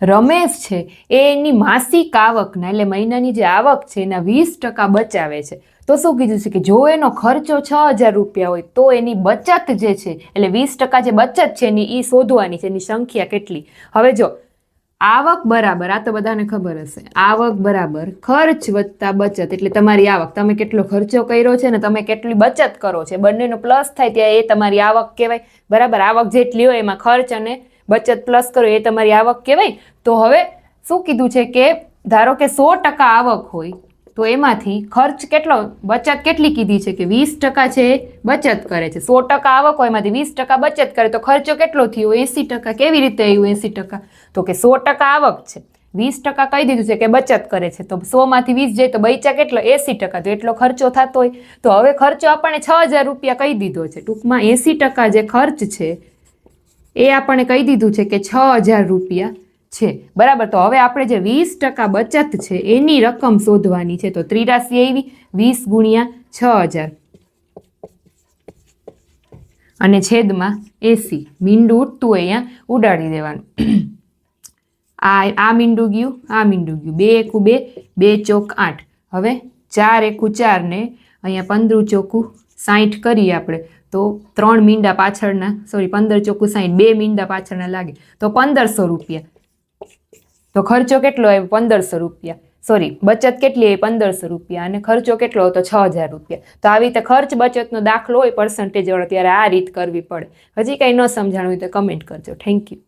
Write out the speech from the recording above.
રમેશ છે, એ એની માસિક આવકના એટલે મહિનાની જે આવક છે એના વીસ ટકા બચાવે છે. તો શું કીધું છે કે જો એનો ખર્ચો છ હજાર રૂપિયા હોય, તો એની બચત જે છે, એટલે વીસ ટકા જે બચત છે એની એ શોધવાની છે, એની સંખ્યા કેટલી? હવે જો, આવક બરાબર, આ તો બધાને ખબર હશે, આવક બરાબર, ખર્ચ વત્તા બચત, એટલે તમારી આવક, તમે કેટલો ખર્ચો કર્યો છે ને તમે કેટલી બચત કરો છે બંનેનો પ્લસ થાય ત્યાં એ તમારી આવક કહેવાય. બરાબર, આવક જેટલી હોય એમાં ખર્ચ અને બચત પ્લસ કરો, એ તમારી આવક કહેવાય. તો હવે શું કીધું છે કે, ધારો કે સો ટકા આવક હોય, તો એમાંથી ખર્ચ કેટલો, બચત કેટલી કીધી છે કે વીસ ટકા છે બચત કરે છે. સો ટકા આવક હોય, એમાંથી વીસ ટકા બચત કરે, તો ખર્ચો કેટલો થયો? એંસી ટકા. કેવી રીતે આવ્યું એંસી ટકા? તો કે સો ટકા આવક છે. વીસ ટકા કહી દીધું છે કે બચત કરે છે. તો સોમાંથી વીસ જાય તો બચા કેટલો? એંસી ટકા. તો એટલો ખર્ચો થતો હોય. તો હવે ખર્ચો આપણને છ હજાર રૂપિયા કહી દીધો છે. ટૂંકમાં એંસી ટકા જે ખર્ચ છે એ આપણે કહી દીધું છે કે છ હજાર રૂપિયા છે. બરાબર, તો હવે આપણે જે વીસ ટકા બચત છે, એની રકમ શોધવાની છે. તો ત્રિરાશી આવી, વીસ ગુણ્યા છ હજાર. અને છેદમાં એસી, મીંડું ઉઠતું હોય અહીંયા ઉડાડી દેવાનું. આ આ મીંડું ગયું, આ મીંડું ગયું. બે એકું બે બે ચોક આઠ. હવે ચાર એકું ચાર ને અહીંયા પંદર ચોકું સાઠ કરીએ આપણે. તો ત્રણ મીંડા પાછળના સોરી પંદર ચોખ્ખું સાઠ બે મીંડા પાછળના લાગે. તો પંદરસો રૂપિયા. તો ખર્ચો કેટલો આવ્યો? પંદરસો રૂપિયા. સોરી બચત કેટલી આવી? પંદરસો રૂપિયા. અને ખર્ચો કેટલો હતો? છ હજાર રૂપિયા. તો આવી રીતે ખર્ચ બચતનો દાખલો હોય પર્સન્ટેજ વાળો, ત્યારે આ રીત કરવી પડે. હજી કંઈ ન સમજાણું હોય તો કમેન્ટ કરજો. Thank you